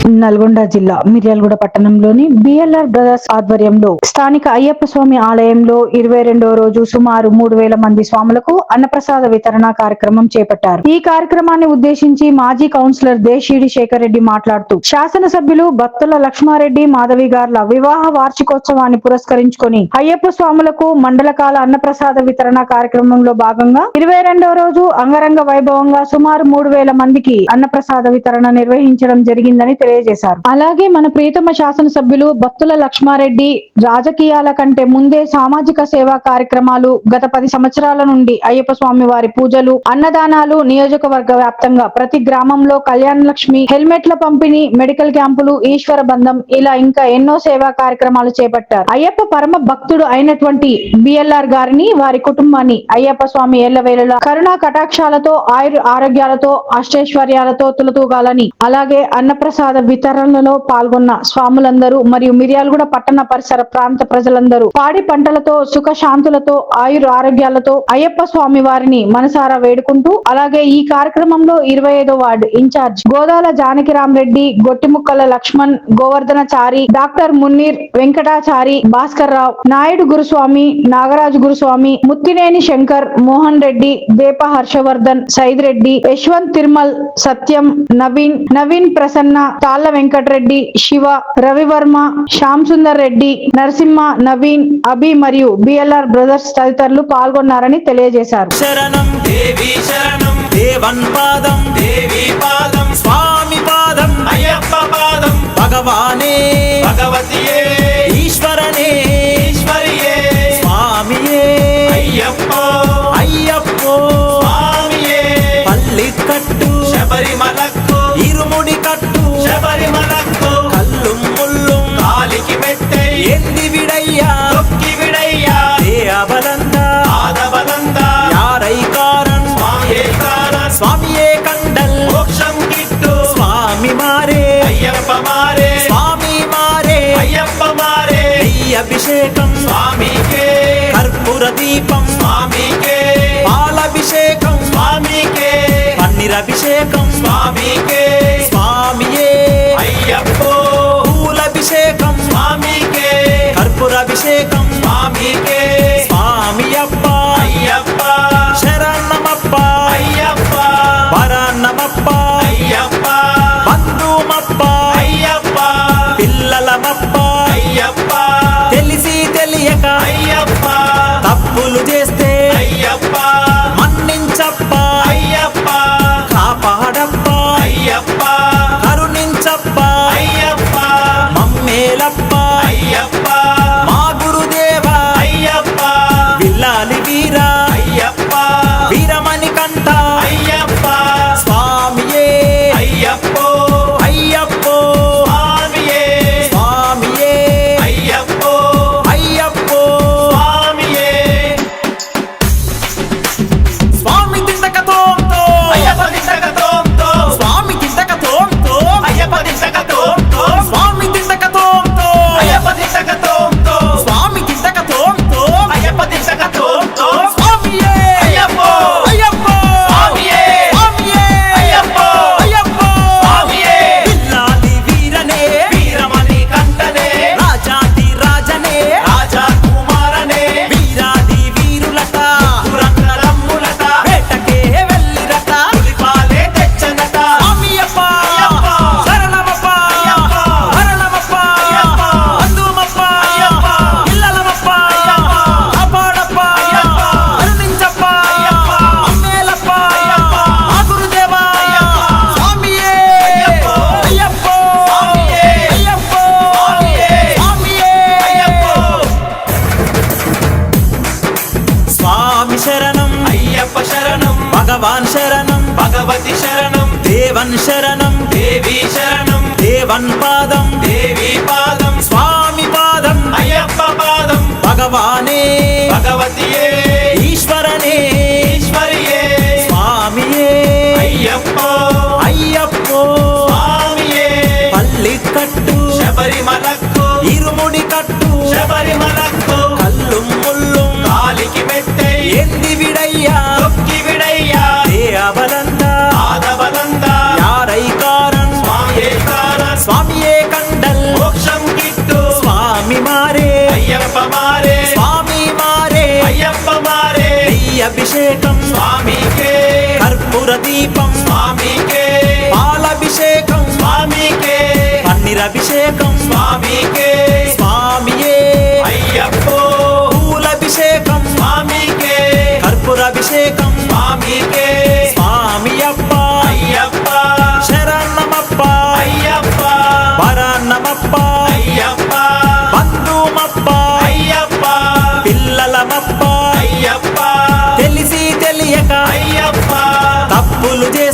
నల్గొండ జిల్లా మిర్యాలగూడ పట్టణంలోని BLR brothers ఆధ్వర్యంలో స్థానిక అయ్యప్ప స్వామి ఆలయంలో ఇరవై రెండవ రోజు సుమారు మూడు వేల మంది స్వాములకు అన్నప్రసాద వితరణ కార్యక్రమం చేపట్టారు. ఈ కార్యక్రమాన్ని ఉద్దేశించి మాజీ కౌన్సిలర్ దేశీడి శేఖర్ రెడ్డి మాట్లాడుతూ శాసనసభ్యులు భక్తుల లక్ష్మారెడ్డి మాధవి గార్ల వివాహ వార్షికోత్సవాన్ని పురస్కరించుకొని అయ్యప్ప స్వాములకు మండలకాల అన్నప్రసాద వితరణ కార్యక్రమంలో భాగంగా ఇరవై రెండవ రోజు అంగరంగ వైభవంగా సుమారు మూడు వేల మందికి అన్నప్రసాద వితరణ నిర్వహించడం జరిగిందని తెలియజేశారు. అలాగే మన ప్రియతమ శాసనసభ్యులు బత్తుల లక్ష్మారెడ్డి రాజకీయాల కంటే ముందే సామాజిక సేవా కార్యక్రమాలు గత పది సంవత్సరాల నుండి అయ్యప్ప స్వామి వారి పూజలు అన్నదానాలు నియోజకవర్గ వ్యాప్తంగా ప్రతి గ్రామంలో కళ్యాణ లక్ష్మి హెల్మెట్ల పంపిణీ మెడికల్ క్యాంపులు ఈశ్వర బంధం ఇలా ఇంకా ఎన్నో సేవా కార్యక్రమాలు చేపట్టారు. అయ్యప్ప పరమ భక్తుడు అయినటువంటి బిఎల్ఆర్ గారిని వారి కుటుంబాన్ని అయ్యప్ప స్వామి ఎల్లవేళలా కరుణా కటాక్షాలతో ఆయుర్ ఆరోగ్యాలతో అష్టైశ్వర్యాలతో తులతూగాలని అలాగే అన్నప్రసాద వితరణలో పాల్గొన్న స్వాములందరూ మరియు మిర్యాలగూడ పట్టణ పరిసర ప్రాంత ప్రజలందరూ పాడి పంటలతో సుఖ శాంతులతో ఆరోగ్యాలతో అయ్యప్ప స్వామి వారిని మనసారా వేడుకుంటూ అలాగే ఈ కార్యక్రమంలో ఇరవై ఐదో ward in charge Godala Janakiram Reddy Gottimukkala Laxman Govardhanachari doctor Muneer Venkatachari Bhaskar Rao Naidu Guruswamy Nagaraju Guruswamy Muthineni Shankar Mohan Reddy Depa Harshavardhan Syed Reddy Yashwant Tirumal Satyam Naveen Naveen Prasanna Talla Venkatareddy Shiva Ravivarma Shyam Sundar Reddy Narasimha Naveen Abhi మరియు BLR brothers తదితరులు పాల్గొన్నారని తెలియజేశారు. శరణం దేవి శరణం దేవన్ పాదం దేవి పాదం స్వామి పాదం అయ్యప్ప పాదం. భగవానే భగవతియే ఈశ్వరనే ఈశ్వరియే స్వామియే అయ్యప్ప అయ్యప్పో స్వామియే పల్లి కట్టు శబరిమలకు ఎంది విడయ్యా? తొక్కి విడయ్యా? ఏ అబలంద? ఆదబలంద? యారై కారన్? స్వామియే కారన్? స్వామియే కండల్? మోక్షం గిట్టు స్వామి మారే? అయ్యప్ప మారే? స్వామి మారే? అయ్యప్ప మారే? అభిషేకం? స్వామికే? కర్పూర దీపం? స్వామికే? దేవన్ శరణం దేవి శరణం దేవన్ పాదం దేవి పాదం స్వామి పాదం అయ్యప్ప పాదం. భగవానే స్వామికే. స్వామియే. అయ్యప్పో. పూలభిషేకం. స్వామికే. కర్పూరాభిషేకం. స్వామికే. స్వామియప్ప. అయ్యప్ప. శరణమప్ప. అయ్యప్ప. వరణమప్ప అయ్యప్ప. బంధుమప్ప. అయ్యప్ప. పిల్లలమప్ప. అయ్యప్ప. తెలిసి తెలియక. అయ్యప్ప. తప్పులు చేసి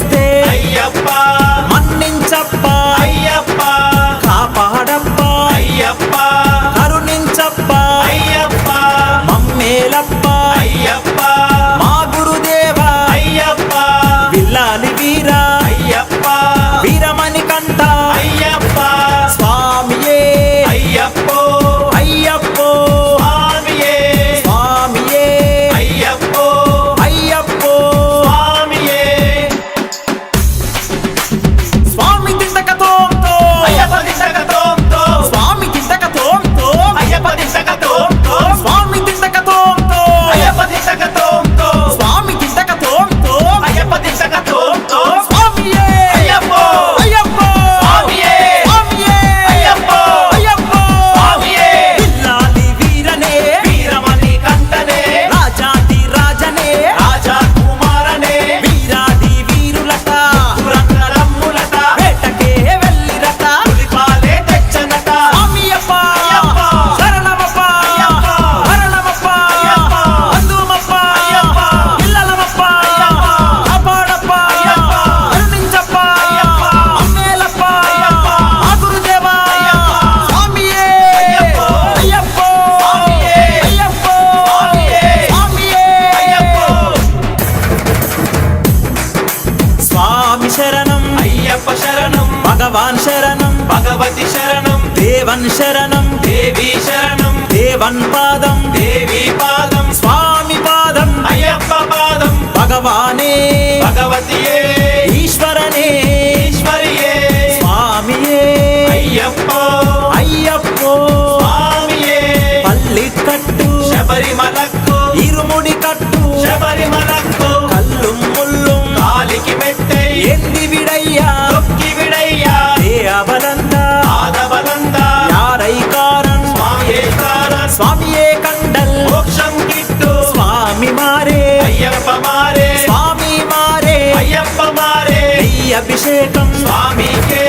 పాలాభిషేకం స్వామికే.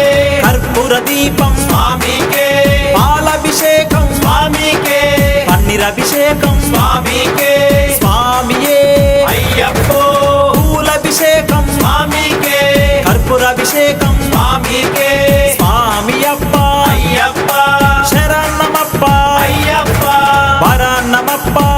కర్పూర దీపం. స్వామికే. పాలాభిషేకం. స్వామికే. పన్నీరభిషేకం. స్వామికే. స్వామియే. అయ్యప్పో. పూలభిషేకం. స్వామికే. కర్పూరాభిషేకం. స్వామికే. స్వామి అప్ప అయ్యప్ప. శరణమప్ప. అయ్యప్ప. వరణమప్ప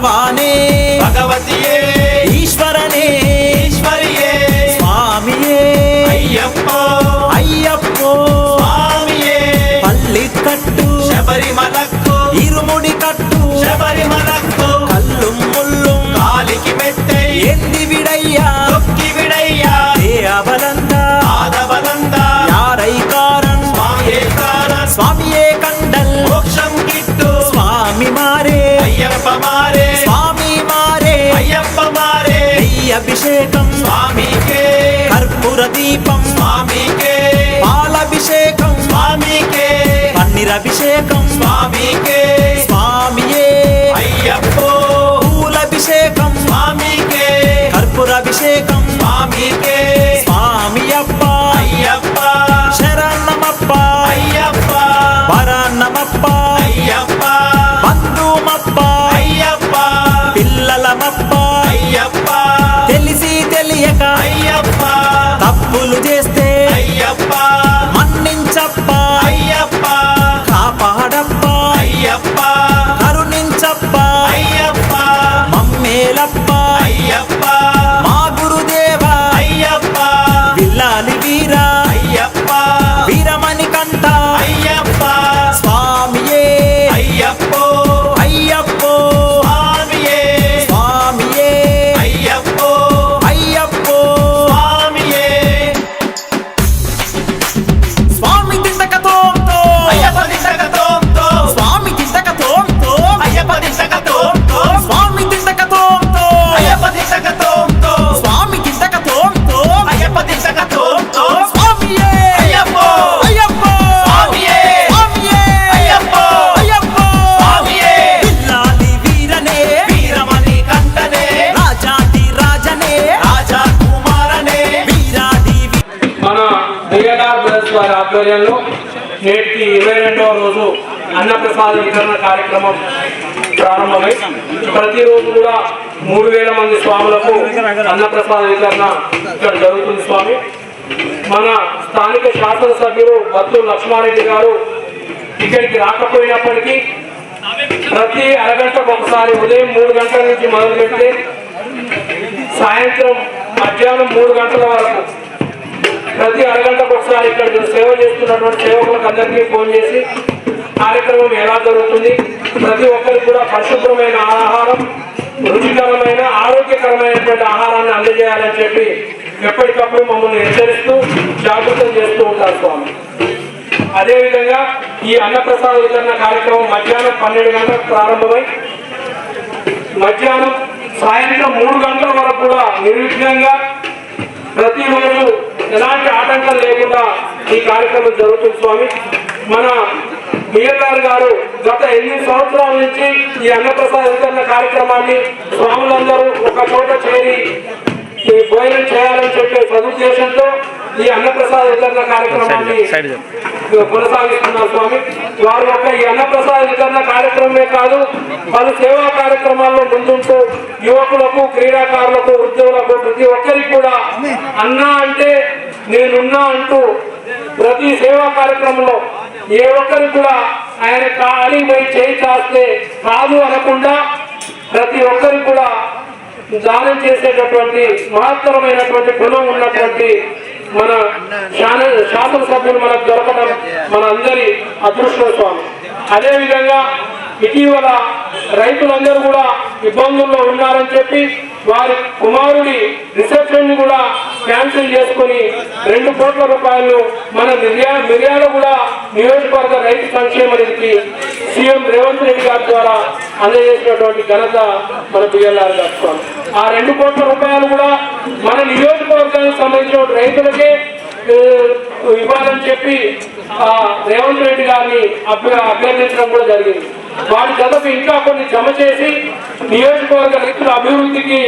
భగవానే భగవతియే ఈశ్వరనే ఈశ్వరియే స్వామియే అయ్యప్ప అయ్యప్పో స్వామియే పల్లి కట్టు శబరిమలకు ఇరుముడి కట్టు శబరిమలకు కల్లు ముల్లు కాలికి మెట్టై ఎంది విడయ్యా? తొక్కి విడయ్యా? ఏ అబలంద అభిషేకం. స్వామికే. కర్పూర దీపం. స్వామికే. పాలభిషేకం. స్వామికే. పన్నీరభిషేకం స్వామికే. స్వామియే. అయ్యప్పో. పూలభిషేకం. స్వామికే. కర్పూరాభిషేకం. స్వామికే. స్వామి అప్ప అయ్యప్ప. శరణమప్ప. అయ్యప్ప. వరన్నమప్ప. అయ్యప్ప. బంధుమప్ప. అయ్యప్ప. పిల్లలమప్ప. అయ్యప్ప. రోజు అన్నప్రసాద వితరణ కార్యక్రమం ప్రారంభమై ప్రతిరోజు కూడా మూడు వేల మంది స్వాములకు అన్నప్రసాద వితరణ ఇక్కడ జరుగుతుంది స్వామి. మన స్థానిక శాసనసభ్యులు బత్తు లక్ష్మారెడ్డి గారు ఇక్కడికి రాకపోయినప్పటికీ ప్రతి అరగంటకు ఒకసారి ఉదయం మూడు గంటల నుంచి మొదలు పెడితే సాయంత్రం మధ్యాహ్నం మూడు గంటల వరకు ప్రతి అరగంటకు ఒకసారి ఇక్కడ సేవ చేస్తున్నటువంటి సేవకులకు అందరికీ ఫోన్ చేసి కార్యక్రమం ఎలా జరుగుతుంది? ప్రతి ఒక్కరికి కూడా పరిశుభ్రమైన ఆహారం రుచికరమైన ఆరోగ్యకరమైనటువంటి ఆహారాన్ని అందజేయాలని చెప్పి ఎప్పటికప్పుడు మమ్మల్ని హెచ్చరిస్తూ జాగృతం చేస్తూ ఉంటారు స్వామి. అదేవిధంగా ఈ అన్నప్రసాద వితరణ కార్యక్రమం మధ్యాహ్నం పన్నెండు గంటలకు ప్రారంభమై మధ్యాహ్నం సాయంత్రం మూడు గంటల వరకు కూడా నిర్విఘ్నంగా ప్రతిరోజు ఎలాంటి ఆటంకాలు లేకుండా ఈ కార్యక్రమం జరుగుతుంది స్వామి. మన బిఎల్ఆర్ గారు గత ఎనిమిది సంవత్సరాల నుంచి ఈ అన్నప్రసాద వితరణ కార్యక్రమాన్ని స్వాములందరూ ఒక చోట చేరి భోజనం చేయాలని చెప్పే సదుద్దేశంతో ఈ అన్నప్రసాద వితరణ కార్యక్రమాన్ని కొనసాగిస్తున్నారు స్వామి. వారి యొక్క ఈ అన్నప్రసాద వితరణ కార్యక్రమమే కాదు పలు సేవా కార్యక్రమాల్లో ముందుంటూ యువకులకు క్రీడాకారులకు ఉద్యోగులకు ప్రతి ఒక్కరికి కూడా అన్నా అంటే నేనున్నా అంటూ ప్రతి సేవా కార్యక్రమంలో ఏ ఒక్కరికి కూడా ఆయన ఖాళీ పోయి చేయి చాస్తే కాదు అనకుండా ప్రతి ఒక్కరికి కూడా దానం చేసేటటువంటి మహత్తరమైనటువంటి గుణం ఉన్నటువంటి మన శాన శాసనసభ్యులు మనకు దొరకడం మన అందరి అదృష్టం అదేవిధంగా ఇటీవల రైతులందరూ కూడా ఇబ్బందుల్లో ఉన్నారని చెప్పి వారి కుమారుడి రిసెప్షన్ని కూడా క్యాన్సిల్ చేసుకుని రెండు కోట్ల రూపాయలు మన మిర్యా మిర్యాల కూడా నియోజకవర్గ రైతు సంక్షేమ నిధికి సీఎం రేవంత్ రెడ్డి గారి ద్వారా అందజేసినటువంటి ఘనత మన బిఎల్ఆర్ గారు ఆ రెండు కోట్ల రూపాయలు కూడా మన నియోజకవర్గానికి సంబంధించిన రైతులకే ఇవ్వాలని చెప్పి ఆ రేవంత్ రెడ్డి గారిని అభ్య- అభ్యర్థించడం కూడా జరిగింది. వాటి కథకు ఇంకా కొన్ని జమ చేసి నియోజకవర్గ రైతుల అభివృద్ధికి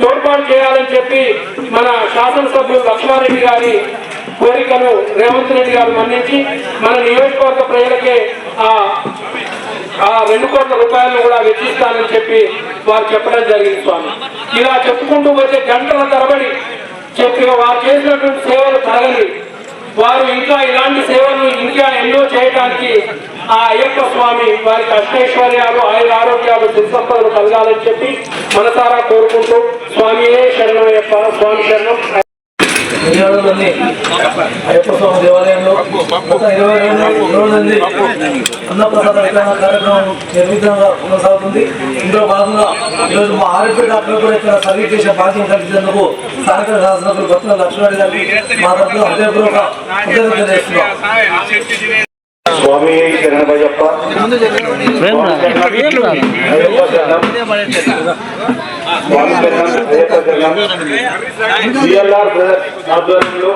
తోడ్పాటు చేయాలని చెప్పి మన శాసనసభ్యులు లక్ష్మారెడ్డి గారి కోరికను రేవంత్ రెడ్డి గారు మన్నించి మన నియోజకవర్గ ప్రజలకే ఆ ఆ రెండు కోట్ల రూపాయలను కూడా వెచ్చిస్తానని చెప్పి వారు చెప్పడం జరిగింది స్వామి. ఇలా చెప్పుకుంటూ వచ్చే గంటల తరబడి చెప్పిన వారు చేసినటువంటి సేవలు తరగలి వారు ఇంకా ఇలాంటి సేవలు ఇంకా ఎన్నో చేయడానికి ఆ అయ్యప్ప స్వామి వారికి అష్టైశ్వర్యాలు ఆయుర ఆరోగ్యాలు దుర్సంపదలు కలగాలని చెప్పి మనసారా కోరుకుంటూ స్వామియే శరణయ్యప్ప స్వామి శరణం. విజయవాడలోని అయ్యప్ప స్వామి దేవాలయంలో గత ఇరవై రెండు రోజుల నుండి అన్నప్రసాద వితరణ కార్యక్రమం నిర్విఘ్నంగా కొనసాగుతుంది. ఇందులో భాగంగా ఈరోజు మా ఆరోగ్య డాక్టర్ కూడా ఇక్కడ సర్వీస్ చేసే భాగ్యం కల్పించేందుకు స్థానిక శాసనసభ్యులు భక్తుల లక్ష్మణ్ గారికి మా తరఫున హృదయపూర్వక కృతజ్ఞతలు తెలియజేస్తున్నాం. స్వామి శరణభయ్యప్ప అయ్యప్ప శరణం. స్వామి శరణం అయ్యప్ప శరణం బిఎల్ఆర్ ఆధ్వర్యంలో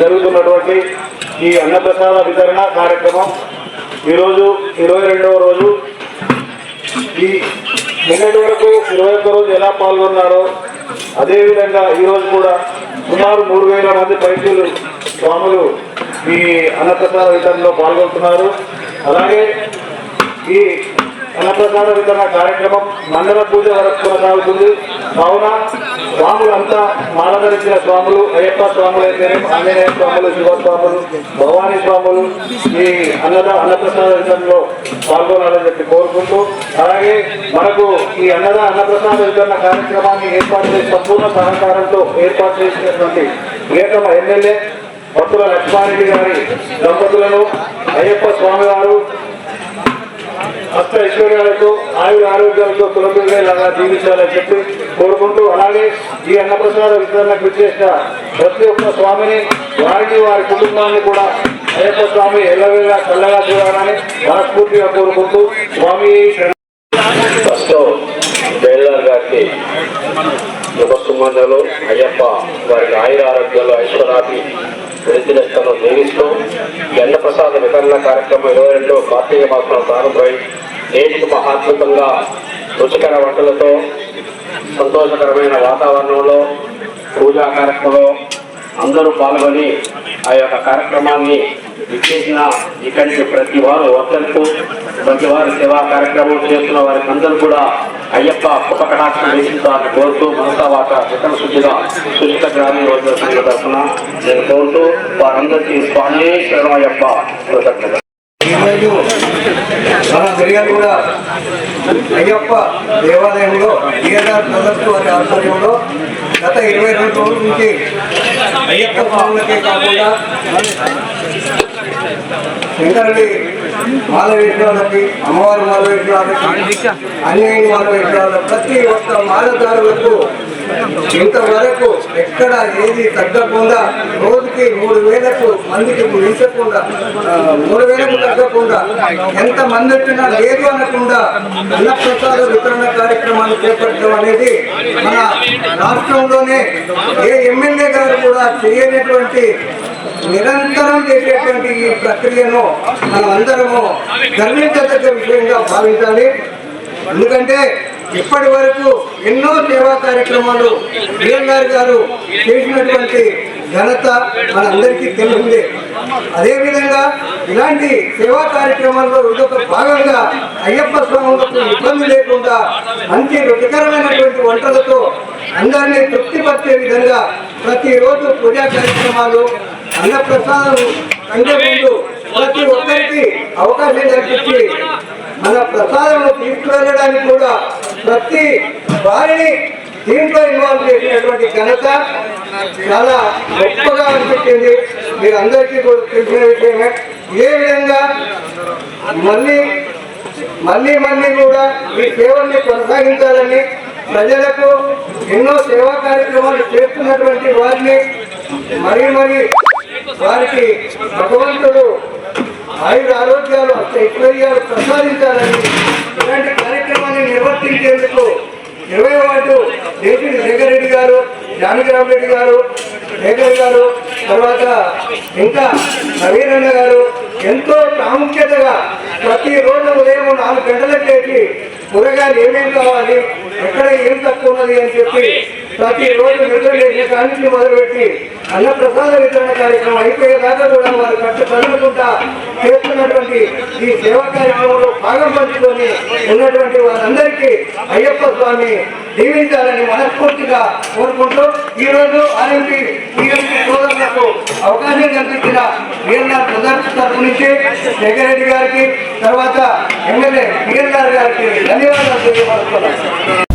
జరుగుతున్నటువంటి ఈ అన్నప్రసాద వితరణ కార్యక్రమం. ఈరోజు ఇరవై రెండవ రోజు. ఈ నిన్నటి వరకు ఇరవై ఒక్క రోజు ఎలా పాల్గొన్నారో అదేవిధంగా ఈరోజు కూడా సుమారు మూడు వేల మంది పైసలు స్వాములు ఈ అన్నప్రసాద వితరణలో పాల్గొంటున్నారు. అలాగే ఈ అన్నప్రసాద వితరణ కార్యక్రమం మండల పూజ వరకు కొనసాగుతుంది. కావున స్వాములంతా మాలధరించిన స్వాములు అయ్యప్ప స్వాములు అయితేనే ఆంజనేయ స్వాములు శివస్వాములు భవానీ స్వాములు ఈ అన్నద అన్నప్రసాద పాల్గొనాలని చెప్పి కోరుకుంటూ అలాగే మనకు ఈ అన్నద అన్నప్రసాద వితరణ కార్యక్రమాన్ని ఏర్పాటు చేసి సంపూర్ణ సహకారంతో ఏర్పాటు చేసినటువంటి ప్రియతమ ఎమ్మెల్యే భక్తుల లక్ష్మారెడ్డి గారి దంపతులను అయ్యప్ప స్వామి ఆయుర ఆరోగ్యాలతో సులభంగా జీవించాలని చెప్పి కోరుకుంటూ అలాగే ఈ అన్నప్రసాద వితరణకు విచ్చేసిన ప్రతి ఒక్క స్వామిని వారిని వారి కుటుంబాన్ని కూడా అయ్యప్ప స్వామి ఎల్లవేళ చల్లగా చూడాలని మనస్ఫూర్తిగా కోరుకుంటూ స్వామి ఫస్ట్ జయలలిత గారికి శుభసుమందలు. అయ్యప్ప వారికి ఆయుర ఆరోగ్యాలు ఐశ్వర్యాన్ని వృద్ధిస్తూ జీవిస్తూ ఎండ ప్రసాద వితరణ కార్యక్రమం ఇరవై రెండు కార్తీక మాసం ప్రారంభమై నేటికి మహాత్మకంగా రుచికర వంటలతో సంతోషకరమైన వాతావరణంలో పూజా కార్యక్రమంలో అందరూ పాల్గొని ఆ యొక్క కార్యక్రమాన్ని విచ్చేసిన ఇక్కడికి ప్రతి వారు వర్తలకు ప్రతి వారు సేవా కార్యక్రమం చేస్తున్న వారికి అందరూ కూడా అయ్యప్ప ఉపకటాక్షం వీక్షించాలని కోరుతూ మనసా వాట వికల శుద్ధిగా సుచిత గ్రామీణ రోజుల సంఘ తరఫున నేను కోరుతూ వారందరికీ స్వామి శరణయ్యప్ప కృతజ్ఞత మన మన కూడా అయ్యప్ప దేవాలయంలో బిఎల్ఆర్ బ్రదర్స్ వారి ఆధ్వర్యంలో గత ఇరవై రెండు రోజుల నుంచి అయ్యప్ప స్వాములకే కాకుండా శంకరుడి మాల వేషాలకి అమ్మవారి మాల వేసిన వాళ్ళకి అన్యాయం మాల వేషాలు ప్రతి ఒక్క మాలదారులకు ఇంతవరకు ఎక్కడ ఏది తగ్గకుండా రోజుకి మూడు వేలకు మందికి మించకుండా మూడు వేలకు తగ్గకుండా ఎంత మంది వచ్చినా లేదు అనకుండా అన్నప్రసాద వితరణ కార్యక్రమాన్ని చేపట్టడం అనేది మన రాష్ట్రంలోనే ఏ ఎమ్మెల్యే గారు కూడా చేయనటువంటి నిరంతరం చేసేటువంటి ఈ ప్రక్రియను మనం అందరము గర్వించదగ్గ విషయంగా భావించాలి. ఎందుకంటే ఇప్పటి వరకు ఎన్నో సేవా కార్యక్రమాలు బిఎల్ఆర్ గారు చేసినటువంటి ఘనత మనందరికీ తెలిసిందే. అదేవిధంగా ఇలాంటి సేవా కార్యక్రమాల్లో ఇదొక భాగంగా అయ్యప్ప స్వాములకు ఇబ్బంది లేకుండా మంచి రుచికరమైనటువంటి వంటలతో అందరినీ తృప్తిపరిచే విధంగా ప్రతిరోజు పూజా కార్యక్రమాలు అన్నప్రసాదం కంటే ముందు ప్రతి ఒక్కరికి అవకాశం కల్పించి మన ప్రసారంలో తీసుకువెళ్ళడానికి కూడా ప్రతి వారిని దీంట్లో ఇన్వాల్వ్ చేసినటువంటి ఘనత చాలా గొప్పగా అనిపించింది. మీరు అందరికీ కూడా తెలిసిన విషయమే. ఇదే విధంగా మళ్ళీ మళ్ళీ మళ్ళీ కూడా ఈ సేవల్ని కొనసాగించాలని ప్రజలకు ఎన్నో సేవా కార్యక్రమాలు చేస్తున్నటువంటి వారిని మరీ మరీ వారికి భగవంతుడు ఆయుర ఆరోగ్యాలు ఐశ్వర్యాలు ప్రసాదించాలని ఇలాంటి కార్యక్రమాన్ని నిర్వర్తించేందుకు ఇరవై వార్డు దేశీ శేఖర్ రెడ్డి గారు జానకిరామ్ రెడ్డి గారు శేఖర్ గారు తర్వాత ఇంకా నవీనన్న గారు ఎంతో ప్రాముఖ్యతగా ప్రతి రోజు ఉదయం నాలుగు గంటలకు లేచి కూరగాయలు ఏమేమి కావాలి? ఎక్కడ ఏం తక్కువ ఉన్నది అని చెప్పి ప్రతి రోజు లేచి కానించి మొదలుపెట్టి అన్నప్రసాద వితరణ కార్యక్రమం అయిపోయేదాకా కూడా వారు కష్టపడుకుంటా చేస్తున్నటువంటి ఉన్నటువంటి ఈ సేవా కార్యక్రమంలో భాగం పంచుకొని ఉన్నటువంటి వారందరికీ అయ్యప్ప స్వామి దీవించాలని మనస్ఫూర్తిగా కోరుకుంటూ ఈరోజు రోజు ఆర్ఎంపీ టీఎంపీ సోదరులకు అవకాశం కల్పించిన బిఎల్ఆర్ ప్రదర్శన తరఫు నుంచి జగ్గారెడ్డి గారికి తర్వాత ఎమ్మెల్యే బిఎల్ఆర్ గారికి ధన్యవాదాలు తెలియపరుస్తున్నాను.